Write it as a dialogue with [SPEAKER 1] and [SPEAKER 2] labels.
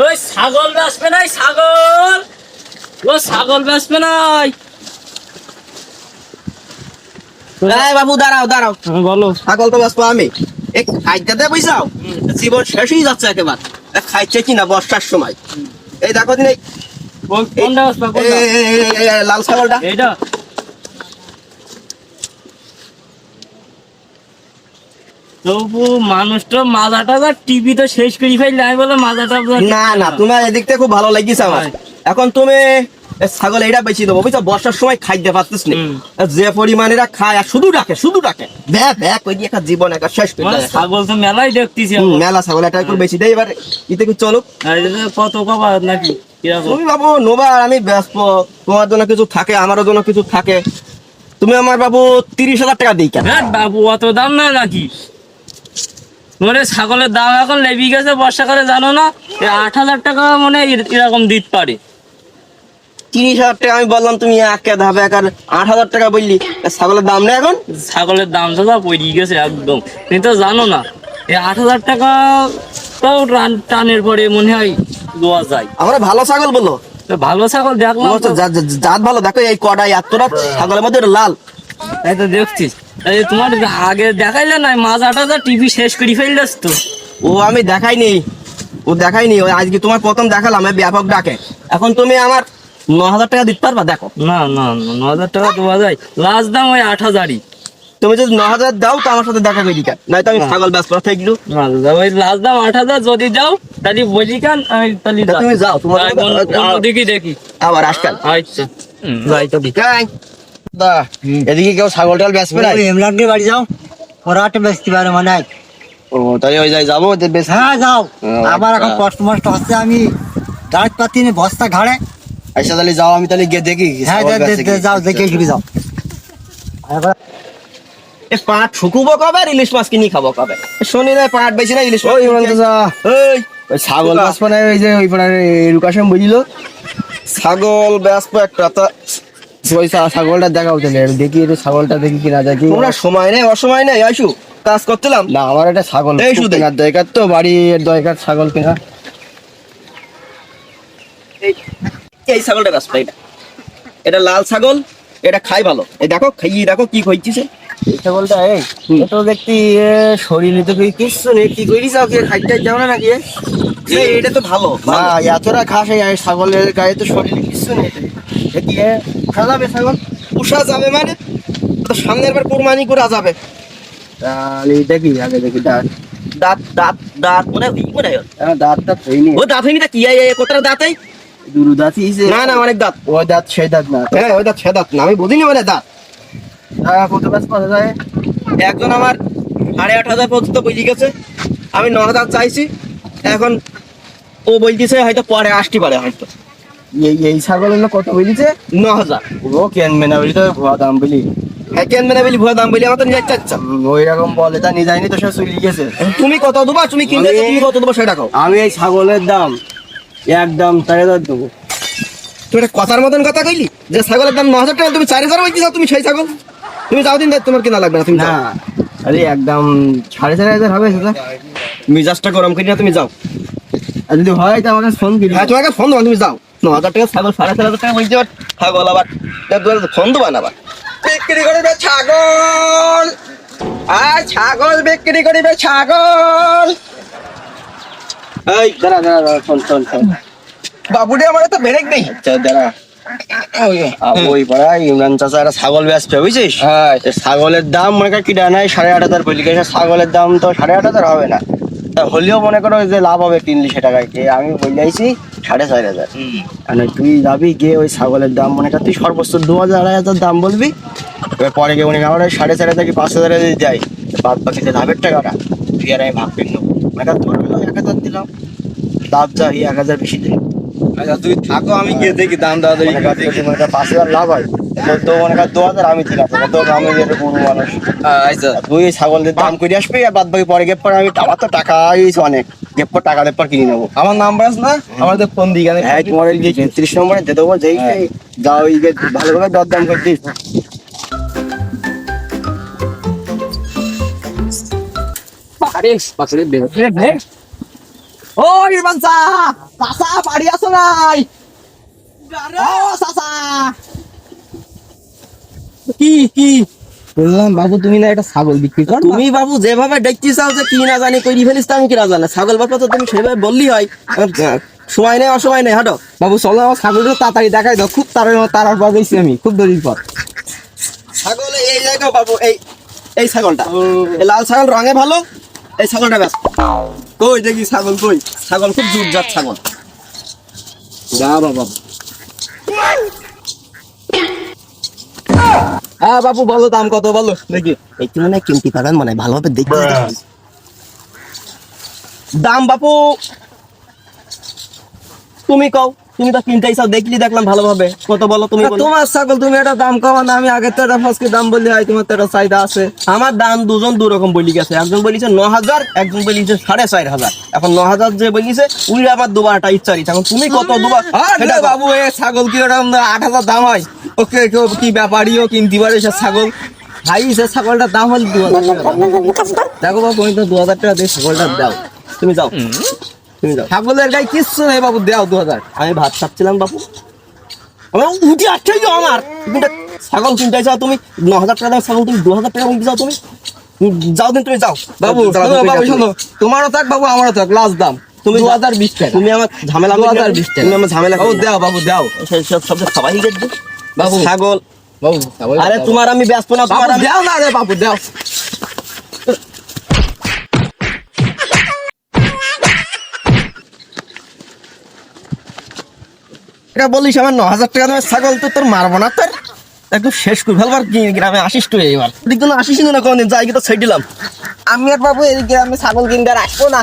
[SPEAKER 1] ওই ছাগল বেচবে নাই ছাগল ও ছাগল বেচবে নাই
[SPEAKER 2] বাবু দাঁড়াও দাঁড়াও
[SPEAKER 1] হ্যাঁ, বলো
[SPEAKER 2] ছাগল তো বাঁচবো আমি এই খাইতে দেয় বুঝাও জীবন শেষ হয়ে যাচ্ছে একেবারে খাইছে কিনা বর্ষার সময় এই দেখো দিন এই লাল ছাগলটা
[SPEAKER 1] তবু মানুষটা মাজাটা যা টিভি তো শেষ করে ফেললে আমি বলে মাজাটা
[SPEAKER 2] না না তোমার খুব ভালো লাগিছে আমার। এখন তুমি ছাগল এইটা বেশি দেবো। বুঝছ বর্ষার সময় খাইতে পারতিস নি। যে পরিমাণে এরা খায় আর শুধু ডাকে শুধু ডাকে। ওই একটা জীবন একটা শেষ করে
[SPEAKER 1] ছাগল তো মেলাই দেখতেছি
[SPEAKER 2] মেলা ছাগল এটা একটু বেশি দেয় এবার ইতে কি চলুক?
[SPEAKER 1] কত নাকি?
[SPEAKER 2] তুমি বাবু নোবার আমি ব্যস্ত। তোমার জন্য কিছু থাকে আমারও জন্য কিছু থাকে। তুমি আমার বাবু তিরিশ হাজার টাকা দিই কেন?
[SPEAKER 1] হ্যাঁ বাবু অত দাম না নাকি? মানে ছাগলের দাম এখন লেবি গেছে বর্ষাকালে জানো না? আট হাজার টাকা মনে এর- এরকম দিতে পারে।
[SPEAKER 2] তিরিশ হাজার টাকা আমি বললাম তুমি একে ধাপে এক আর আট হাজার টাকা বললি। ছাগলের দাম নেই এখন?
[SPEAKER 1] ছাগলের দাম তো পড়ে গেছে একদম। তুমি তো জানো না এই আট হাজার টাকা তাও টানের পরে মনে হয় দেওয়া যায়।
[SPEAKER 2] আমরা ভালো ছাগল বলো।
[SPEAKER 1] ভালো ছাগল দেখলাম।
[SPEAKER 2] জাত- ভালো দেখো এই কটাই এতটা ছাগলের মধ্যে লাল।
[SPEAKER 1] তাই তো দেখছিস। এই তোমার আগে দেখাইলে না মাজাটা যা টিভি শেষ করে ফেললেস তো।
[SPEAKER 2] ও আমি দেখাইনি। ও দেখাইনি। ওই আজকে তোমার প্রথম দেখালাম ব্যাপক ডাকে। এখন তুমি আমার ন হাজার টাকা দিতে পারবা দেখো।
[SPEAKER 1] না না না, হাজার টাকা দেওয়া যায়। লাস্ট দাম ওই আট হাজারই।
[SPEAKER 2] তুমি যদি ন হাজার দাও তো আমার সাথে দেখা করি কেন? নয়তো আমি ছাগল ব্যস্ত থাকলু
[SPEAKER 1] না? ওই লাস্ট দাম আট হাজার যদি যাও তাহলে বলি কেন আমি তাহলে
[SPEAKER 2] তুমি যাও, তোমার-
[SPEAKER 1] দিকে দেখি
[SPEAKER 2] আবার আসকাল
[SPEAKER 1] আচ্ছা।
[SPEAKER 2] যাই তো বিকাই। দা এদিকে কেউ ছাগল টাল বেচবে না
[SPEAKER 3] বাড়ি যাও ওরা একটা বেচতে পারে মানে হয়।
[SPEAKER 2] ও তাই ওই যাই যাব
[SPEAKER 3] হ্যাঁ যাও। আমার এখন
[SPEAKER 2] আচ্ছা।
[SPEAKER 3] কষ্ট মষ্ট হচ্ছে আমি দাঁড়াতে পারছি না বস্তা ঘাড়ে।
[SPEAKER 2] আইসা তাহলে যাও আমি তাহলে গিয়ে দেখি
[SPEAKER 3] হ্যাঁ। যাও দেখে ঘুরে যাও।
[SPEAKER 2] এ পাট শুকুবো কবে? ইলিশ মাছ কিনি খাব কবে? শনি না পাট বেশি না ইলিশ মাছ
[SPEAKER 4] ওই ছাগল বাঁচবো না ওই যে ওই পাড়ার লুকাশন বুঝিল?
[SPEAKER 2] ছাগল বেচবো একটা তা
[SPEAKER 4] ওই ছাগলটা দেখাও তাহলে দেখি একটু ছাগলটা দেখি কিনা দেখি
[SPEAKER 2] তোমরা সময় নেই অসময় নেই আইসু কাজ করতেলাম
[SPEAKER 4] না আমার একটা ছাগল। কেনার দরকার তো বাড়ির দরকার ছাগল কেনা
[SPEAKER 2] এই- ছাগলটা বেচবো এটা এটা লাল ছাগল এটা খাই ভালো। এই দেখো খাইয়ে দেখো কি হইছে
[SPEAKER 4] এই ছাগলটা এই তো দেখতি শরীরে তো কি- কিচ্ছু নেই। কি করি যাও কি খাইতে যাও না নাকি? এ?
[SPEAKER 2] এটা তো ভালো
[SPEAKER 4] না এতটা খাস এই এই ছাগলের গায়ে তো শরীরে কিচ্ছু নেই। এ কি এ ছাগল?
[SPEAKER 2] উষা যাবে মানে? তো সামনের বার কোরবানি করা যাবে।
[SPEAKER 4] তাহলে দেখি আগে দেখি দাঁত।
[SPEAKER 2] দাঁত দাঁত দাঁত মনে হয় মনে হয়।
[SPEAKER 4] হ্যাঁ, দাঁতটা হয়নি
[SPEAKER 2] ও দাঁত হয়নি তা কি? এই কতটা দাঁত এই?
[SPEAKER 4] দুরু দাঁতই যে।
[SPEAKER 2] না না অনেক দাঁত।
[SPEAKER 4] ও দাঁত সেই দাঁত না।
[SPEAKER 2] হ্যাঁ ওই দাঁত সে দাঁত না আমি বুঝিনি মানে দাঁত।
[SPEAKER 4] কত যায়।
[SPEAKER 2] একজন আমার সাড়ে আট হাজার পর্যন্ত বুঝে গেছে। আমি ন হাজার চাইছি। এখন ও বলতেছে হয়তো পরে আসতে পারে হয়তো।
[SPEAKER 4] এই এই ছাগল হলো কত বলিছে?
[SPEAKER 2] ন হাজার।
[SPEAKER 4] ও কেন না বলি তো ভুয়া দাম বলি।
[SPEAKER 2] হ্যাঁ কেন মানে বলি ভুয়া দাম বলি আমার তো নিয়ে চাচ্ছা
[SPEAKER 4] ওই রকম বলে তা নিয়ে যায়নি তো গেছে।
[SPEAKER 2] তুমি কত দেবা তুমি কিনলে
[SPEAKER 4] আমি-
[SPEAKER 2] তুমি কত দেবো সেটা
[SPEAKER 4] আমি এই ছাগলের দাম একদম চার হাজার দেবো।
[SPEAKER 2] তুমি একটা কথার মতন কথা কইলি? যে ছাগলের দাম ন হাজার টাকা তুমি চার হাজার বলছি তুমি সেই ছাগল? তুমি যাও দিন তোমার কেনা লাগবে না তুমি
[SPEAKER 4] না আরে একদম সাড়ে চার হাজার হবে সেটা।
[SPEAKER 2] মিজাজটা গরম করি না তুমি যাও।
[SPEAKER 4] আর যদি হয় তো আমাকে ফোন করি
[SPEAKER 2] হ্যাঁ তোমাকে ফোন দেবো তুমি যাও। ন হাজার টাকা ছাগল সাড়ে চার হাজার টাকা বলছি আবার ছাগল আবার। ফোন দেবো না আবার। বিক্রি করিবে ছাগল। আয় ছাগল বিক্রি করিবে ছাগল। এই
[SPEAKER 4] দাঁড়া দাঁড়া দাঁড়া ফোন ফোন ফোন
[SPEAKER 2] বাবুডে আমার তো ব্রেক নেই।
[SPEAKER 4] আচ্ছা দাঁড়া। ওই পাড়া ইমরান চাচা একটা ছাগল বেচবে বুঝছিস
[SPEAKER 2] হ্যাঁ।
[SPEAKER 4] ছাগলের দাম মনে কর কিনা নাই সাড়ে আট হাজার বলি ছাগলের দাম তো সাড়ে আট হাজার হবে না। হলেও মনে করো যে লাভ হবে তিনশো টাকায় কে আমি বলে আইছি সাড়ে চার হাজার। মানে তুই যাবি গিয়ে ওই ছাগলের দাম মনে কর তুই সর্বোচ্চ দু হাজার আড়াই হাজার দাম বলবি এবার পরে গিয়ে মনে কর আমার ওই সাড়ে চার হাজার কি পাঁচ হাজার যদি যাই বাদ বাকি যে লাভের টাকাটা তুই আর আমি ভাগ নেব। মনে তোর এক হাজার দিলাম লাভ যা এক হাজার বেশি দেয়
[SPEAKER 2] আচ্ছা তুই থাকো আমি গিয়ে দেখি দাম দাদা
[SPEAKER 4] মনে পাঁচ হাজার লাভ হয়। তো তো মনে কর দু হাজার আমি ঠিক তো আমি যেটা গরু মানুষ।
[SPEAKER 2] আচ্ছা।
[SPEAKER 4] তুই ছাগলের দাম করে আসবি আর বাদ বাকি পরে গেপ পর আমি আমার তো টাকা আইছে অনেক। গেপ পর টাকা দেব পর কিনে নেব।
[SPEAKER 2] আমার নাম্বার আছে না? আমাদের ফোন দিই কেন
[SPEAKER 4] হ্যাঁ তোমার ওই যে তেত্রিশ নম্বরে দিয়ে দেবো যেই। যাও ওই যে ভালোভাবে দর দাম করে দিস।
[SPEAKER 1] আরে
[SPEAKER 2] ও চাচা বাড়ি আছো নাই। ও চাচা কি কি?
[SPEAKER 5] বললাম বাবু তুমি না একটা ছাগল বিক্রি কর
[SPEAKER 2] তুমি বাবু যেভাবে দেখতে চাও যে কি না জানি করি ফেলিস আমি কি না জানে। ছাগল বাপা তো তুমি সেভাবে বললি হয়। সময় নেই অসময় নেই হাঁটো।
[SPEAKER 5] বাবু চলো আমার ছাগলটা তাড়াতাড়ি দেখাই দাও। খুব তাড়াতাড়ি তারার পর গেছি আমি। খুব দড়ির পর।
[SPEAKER 2] ছাগল এই জায়গায় বাবু এই এই ছাগলটা। এই লাল ছাগল রঙে ভালো এই ছাগলটা ব্যাস। কই দেখি ছাগল কই? ছাগল খুব জোর যাচ্ছে ছাগল।
[SPEAKER 5] যা বাবা। হ্যাঁ বাবু বলো দাম কত বলো দেখি।
[SPEAKER 2] একটু মানে কিনতে পারবেন মানে ভালোভাবে দেখি। দাম বাপু। তুমি কও। তুমি তো কিনতে চাও দেখলি দেখলাম ভালোভাবে। কত বলো তুমি
[SPEAKER 5] তোমার ছাগল তুমি একটা দাম কমা না আমি আগের তো একটা ফাঁসকে দাম বললি হয় তোমার তো একটা চাহিদা আছে।
[SPEAKER 2] আমার দাম দুজন দু রকম বলি গেছে। একজন বলিছে ন হাজার একজন বলিছে সাড়ে চার হাজার এখন ন হাজার যে বলিছে উই আবার দুবারটা ইচ্ছা দিচ্ছে। এখন তুমি কত দুবার
[SPEAKER 5] বাবু এ ছাগল কি ওরকম আট হাজার দাম হয়? ওকে কেউ কি ব্যাপারীও কিনতে পারে সে ছাগল? ভাই সে ছাগলটার দাম হল দু হাজার টাকা। দেখো বাবু তুমি তো দু হাজার টাকা দিয়ে ছাগলটা দাও।
[SPEAKER 2] তুমি যাও। তুমি যাও।
[SPEAKER 5] ছাগলের গায়ে কিচ্ছু নেই বাবু দাও দু হাজার
[SPEAKER 2] আমি ভাত খাচ্ছিলাম বাবু আমার উঠে আসছে আমার। ছাগল কিনতে চাও তুমি ন হাজার টাকা দাম ছাগল তুমি দু হাজার টাকা তুমি। যাও দিন তুমি যাও।
[SPEAKER 5] বাবু বাবু শোনো। তোমারও থাক বাবু আমারও থাক লাস্ট দাম। তুমি দু হাজার বিশ টাকা।
[SPEAKER 2] তুমি আমার ঝামেলা
[SPEAKER 5] দু হাজার বিশ টাকা।
[SPEAKER 2] তুমি আমার ঝামেলা
[SPEAKER 5] বাবু দাও বাবু দাও।
[SPEAKER 2] সেই সব সবাই
[SPEAKER 5] বাবু
[SPEAKER 2] ছাগল।
[SPEAKER 5] বাবু
[SPEAKER 2] আরে তোমার আমি ব্যস্ত না তোমার
[SPEAKER 5] দাও না রে বাবু দাও।
[SPEAKER 2] এটা বলিস আমার ন হাজার টাকা দামের ছাগল তো তোর মারবো না তোর। একদম শেষ করে ফেলবার গ্রামে আসিস তুই এবার দিক আসিস না কোনদিন, যাই তো ছেড়ে দিলাম।
[SPEAKER 5] আমি আর বাবু এই গ্রামে ছাগল কিনতে আর আসব না।